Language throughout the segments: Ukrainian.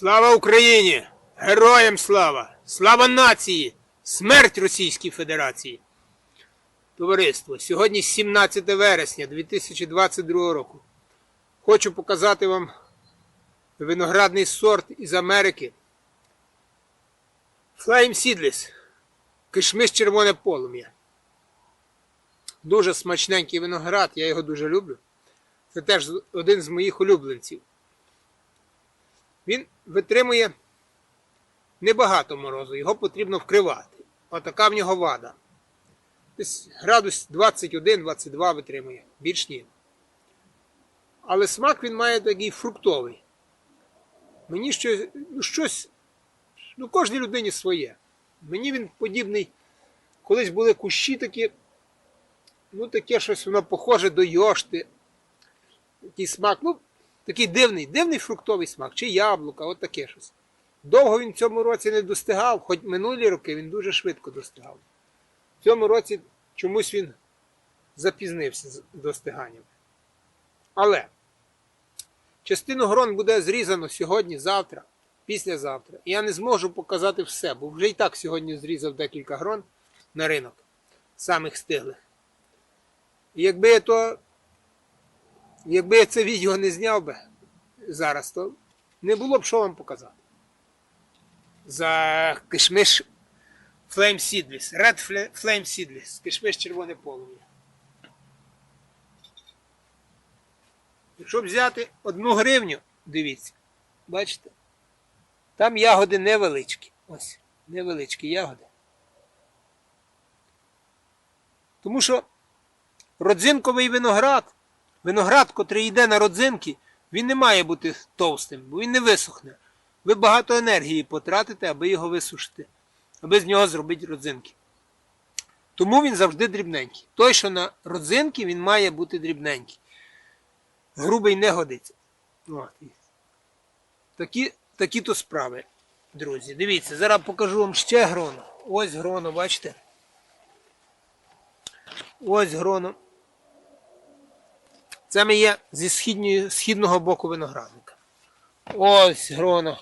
Слава Україні! Героям слава! Слава нації! Смерть Російській Федерації! Товариство, сьогодні 17 вересня 2022 року. Хочу показати вам виноградний сорт із Америки. Flame Seedless. Кишмиш червоне полум'я. Дуже смачненький виноград, я його дуже люблю. Це теж один з моїх улюбленців. Він витримує небагато морозу, його потрібно вкривати. Отака в нього вада. Десь градус 21-22 витримує, більш ні. Але смак він має такий фруктовий. Мені щось, ну щось, ну кожній людині своє. Мені він подібний, колись були кущі такі, ну таке щось воно похоже до йошти. Такий смак, ну, такий дивний, дивний фруктовий смак, чи яблука, от таке щось. Довго він в цьому році не достигав, хоч минулі роки він дуже швидко достигав. В цьому році чомусь він запізнився з достиганням. Але частину грон буде зрізано сьогодні, завтра, післязавтра. І я не зможу показати все, бо вже і так сьогодні зрізав декілька грон на ринок, самих стиглих. І якби я то, якби я це відео не зняв би зараз, то не було б що вам показати. За кишмиш Flame Seedless, Red Fla- Flame Seedless, кишмиш червоне полум'я. Якщо взяти одну гривню, дивіться, бачите, там ягоди невеличкі. Ось, невеличкі ягоди. Тому що родзинковий виноград, виноград, котрий йде на родзинки, він не має бути товстим, бо він не висохне. Ви багато енергії потратите, аби його висушити, аби з нього зробити родзинки. Тому він завжди дрібненький. Той, що на родзинки, він має бути дрібненький. Грубий не годиться. От. Такі, такі то справи, друзі. Дивіться, зараз покажу вам ще гроно. Ось гроно, бачите? Ось гроно. Це ми є зі східньої, східного боку виноградника. Ось гроно.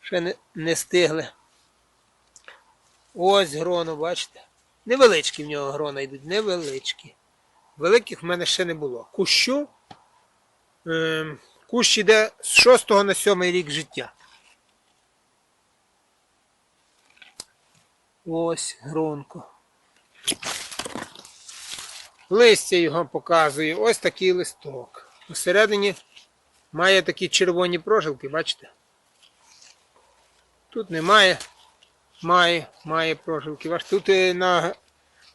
Ще не, не стигли. Ось гроно, бачите? Невеличкі в нього грона йдуть, невеличкі. Великих в мене ще не було. Кущу. Ем, кущ іде з 6 на 7 рік життя. Ось гронко. Листя його показує. Ось такий листок. Посередині має такі червоні прожилки, бачите? Тут немає. Має, має прожилки. Тут е, на,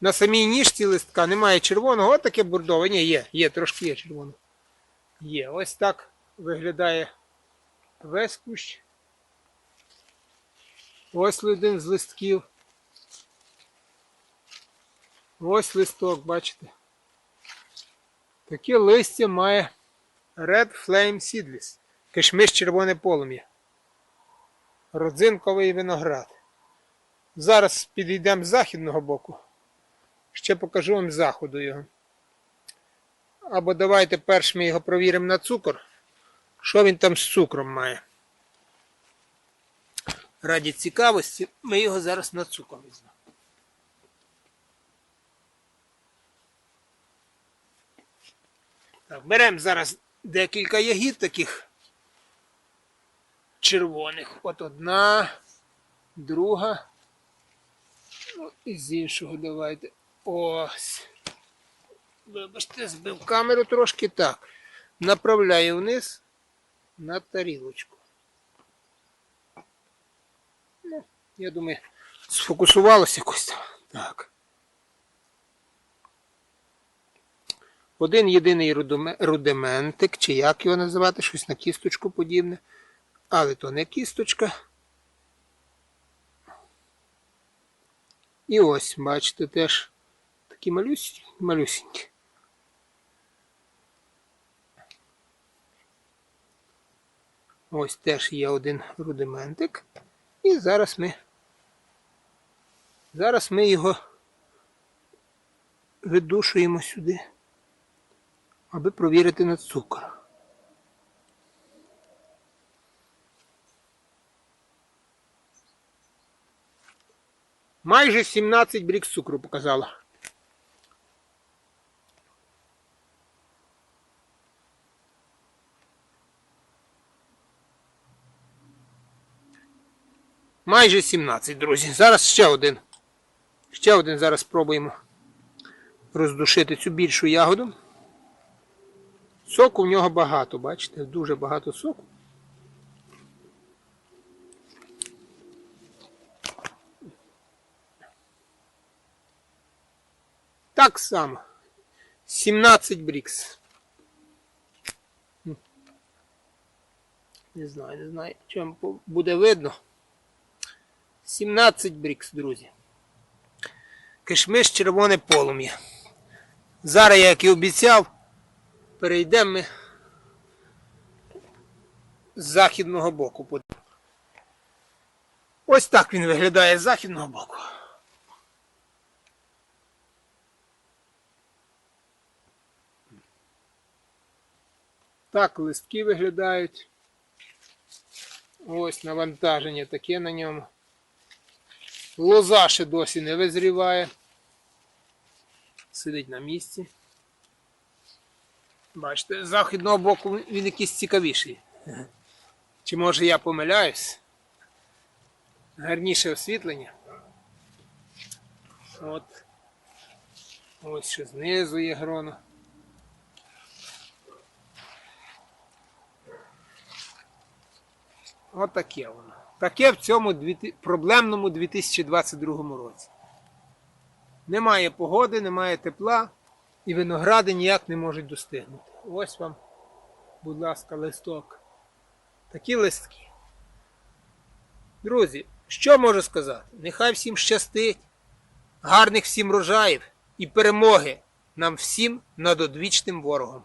на самій ніжці листка немає червоного, от таке бордове. Ні, є, є, трошки є червоного. Є. Ось так виглядає весь кущ. Ось один з листків. Ось листок, бачите. Таке листя має Red Flame Seedless. Кишмиш червоне полум'я. Родзинковий виноград. Зараз підійдемо з західного боку. Ще покажу вам заходу його. Або давайте перш ми його провіримо на цукор. Що він там з цукром має? Раді цікавості ми його зараз на цукор візьмемо. Так, беремо зараз декілька ягід таких червоних. От одна, друга. Ну, і з іншого давайте. Ось. Вибачте, збив камеру трошки так. Направляю вниз на тарілочку. Ну, я думаю, сфокусувалося якось там. Так. Один єдиний рудиментик, чи як його називати, щось на кісточку подібне. Але то не кісточка. І ось, бачите, теж такі малюсінькі. малюсінькі. Ось теж є один рудиментик. І зараз ми зараз ми його видушуємо сюди, аби провірити на цукор. Майже 17 брік цукру показала. Майже 17, друзі. Зараз ще один. Ще один зараз спробуємо роздушити цю більшу ягоду. Соку в нього багато, бачите, дуже багато соку. Так само. 17 брікс. Не знаю, не знаю, чи вам по- буде видно. 17 брікс, друзі. Кишмиш червоне полум'я. Зараз, як і обіцяв, перейдемо ми з західного боку. Ось так він виглядає з західного боку. Так листки виглядають. Ось навантаження таке на ньому. Лоза ще досі не визріває. Сидить на місці. Бачите, з західного боку він якийсь цікавіший. Чи може я помиляюсь? Гарніше освітлення. От. Ось ще знизу є грона. От таке воно. Таке в цьому проблемному 2022 році. Немає погоди, немає тепла, і виногради ніяк не можуть достигнути. Ось вам, будь ласка, листок. Такі листки. Друзі, що можу сказати? Нехай всім щастить, гарних всім рожаїв і перемоги нам всім над одвічним ворогом.